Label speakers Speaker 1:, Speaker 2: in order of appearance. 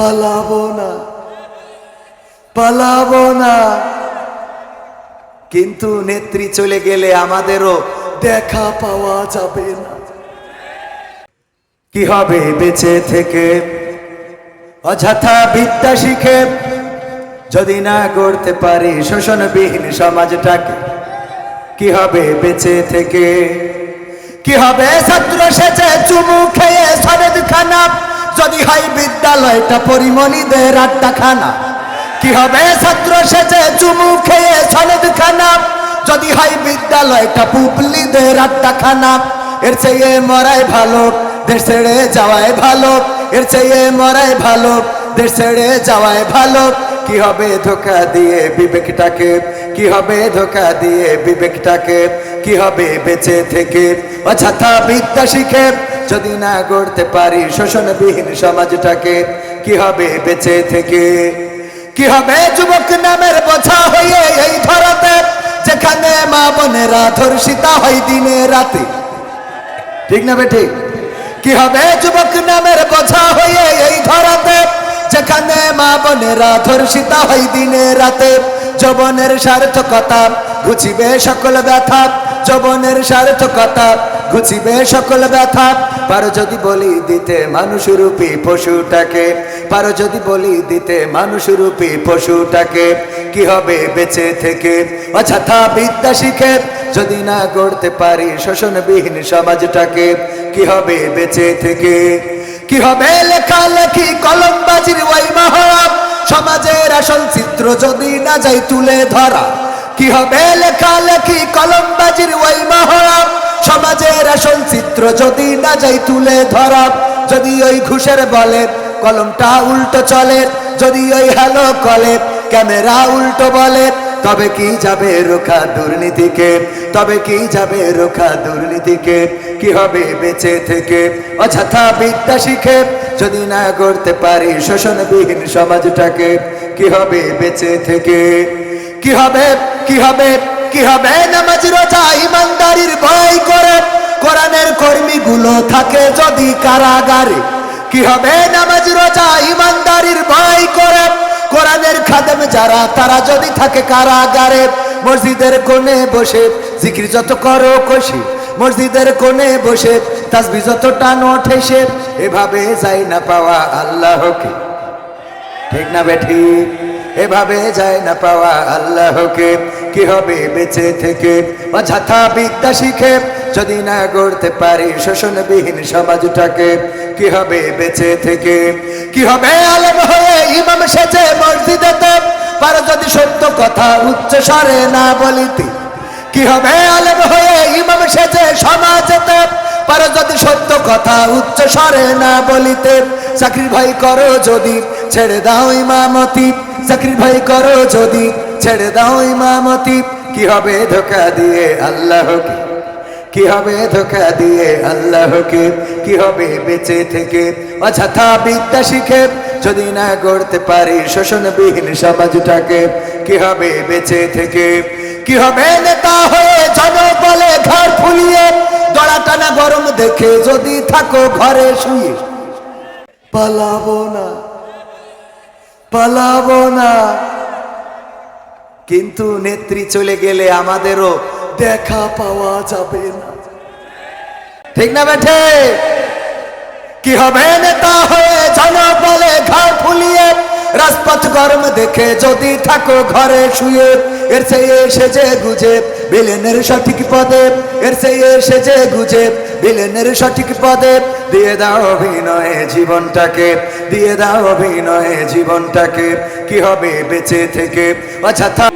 Speaker 1: পালাবো না। পালাবো না। কিন্তু নেত্রী চলে গেলে আমাদেরও দেখা পাওয়া যাবে না। কি হবে বেঁচে থেকে? অযথা বিদ্যা শিখে যদি না করতে পারি শোষণবিহীন সমাজটাকে, কি হবে বেঁচে থেকে? কি হবে? ছাত্র সেচে চুমু খেয়ে সরেদ খানা যদি হয় বিদ্যালয়টা পরিমণিদের আড্ডা খানা কি হবে ছাত্র সেচে চুমু খেয়ে সরেদ খানা যদি হয় বিদ্যালয়টা পুপলি পুপলিদের আড্ডা খানা এর চেয়ে মরাই ভালো, দেশ ছেড়ে যাওয়াই ভালো। এর চেয়ে মরাই ভালো, দেশ ছেড়ে যাওয়াই ভালো। কি হবে ধোকা দিয়ে বিবেকটাকে? কি হবে ধোকা দিয়ে বিবেকটাকে? কি হবে বেঁচে থেকে? অযথা বিদ্যা শিখে যদি না গড়তে পারি শোষণবিহীন সমাজটাকে, কি হবে বেঁচে থেকে? কি হবে যুবক নামের বোঝা হয়ে এই ধরাতে, যেখানে মা বোনেরা ধর্ষিতা হয় দিনে রাতে? ঠিক না বেঠিক কি হবে যুবক নামের বোঝা হয়ে এই ধরাতে, যেখানে মা বোনেরা ধর্ষিতা হয় দিনে রাতে? যবনের সার্থকতা ঘুচিবে সকল ব্যথা, যবনের সার্থকতা ঘুচিবে সকল ব্যথা পারো যদি বলি দিতে মানুষরূপী পশুটাকে, পারো যদি বলি দিতে মানুষরূপী পশুটাকে, কি হবে বেঁচে থেকে? অযথা বিদ্যা শিখে যদি না গড়তে পারি শোষণবিহীন সমাজটাকে, কি হবে বেঁচে থেকে? কি হবে লেখালেখি কলমবাজির ওই মহাব সমাজের আসল চিত্র যদি না যাই তুলে ধরা, কি হবে লেখালেখি কলমবাজির ওই সমাজের আসল যদি না যাই তুলে ধরা। যদি ওই ঘুষের বলে কলমটা উল্টো চলে। যদি ওই হ্যালো কলে ক্যামেরা উল্টো বলে। তবে কি যাবে রোখা দুর্নীতিকে? তবে কি যাবে রোখা দুর্নীতিকে? কি হবে বেঁচে থেকে? অযথা বিদ্যা শিখে যদি না করতে পারি শোষণবিহীন সমাজটাকে, কি হবে বেঁচে থেকে? কি হবে কি হবে কি হবে? নামাজ রোজা ইমানদারির ভয় করে। কোরআনের কর্মীগুলো থাকে যদি কারাগারে। কি হবে নামাজ রোজা, ইমানদারির ভাই করে? কোরআনের খাদেম যারা, তারা যদি থাকে কারাগারে, মসজিদের কোণে বসে জিকির যত করো কষি। মসজিদের কোণে বসে তাসবি যত টানো ঠেসে এভাবে যাই না পাওয়া আল্লাহকে। ঠিক না বেঠি এভাবে যায় না পাওয়া আল্লাহকে। কি হবে বেঁচে থেকে? অযথা বিদ্যা শিখে যদি না গড়তে পারি শোষণবিহীন সমাজটাকে, কি হবে বেঁচে থেকে? কি হবে আলেম হয়ে ইমাম সেজে মসজিদেতে পার যদি সত্য কথা উচ্চ স্বরে না বলিতে কি হবে আলেম হয়ে ইমাম সেজে সমাজেতে পারো যদি সত্য কথা উচ্চ স্বরে না বলিতে চাকরি ভাই করো যদি, ছেড়ে দাও ইমামতি। চাকরি ভাই করো যদি, ছেড়ে দাও ইমামতি। কি হবে ধোকা দিয়ে আল্লাহকে? কি হবে ধোকা দিয়ে আল্লাহকে? কি হবে বেঁচে থেকে? অযথা বিদ্যা শিখে যদি না গড়তে পারি শোষণবিহীন সমাজটাকে, কি হবে বেঁচে থেকে? কি হবে নেতা হয়ে জনবলে ঘর ফুলিয়ে দড়া টানা গরম দেখে যদি থাকো ঘরে শুয়ে? পালাবো না পালাবো না। কিন্তু নেত্রী চলে গেলে আমাদেরও দেখা পাওয়া যাবে না। ঠিক না বেঠে? কি হবে নেতা হয়ে জনবলে ঘর ফুলিয়ে? রাজপথ গরম দেখে যদি থাকো ঘরে শুয়ে, এর চেয়ে সেজে গুজে বিলেনের সঠিক পদে, এর চেয়ে সেজে গুজে বিলেনের সঠিক পদে, দিয়ে দাও অভিনয়ে জীবনটাকে, দিয়ে দাও অভিনয়ে জীবনটাকে, কি হবে বেঁচে থেকে? অযথা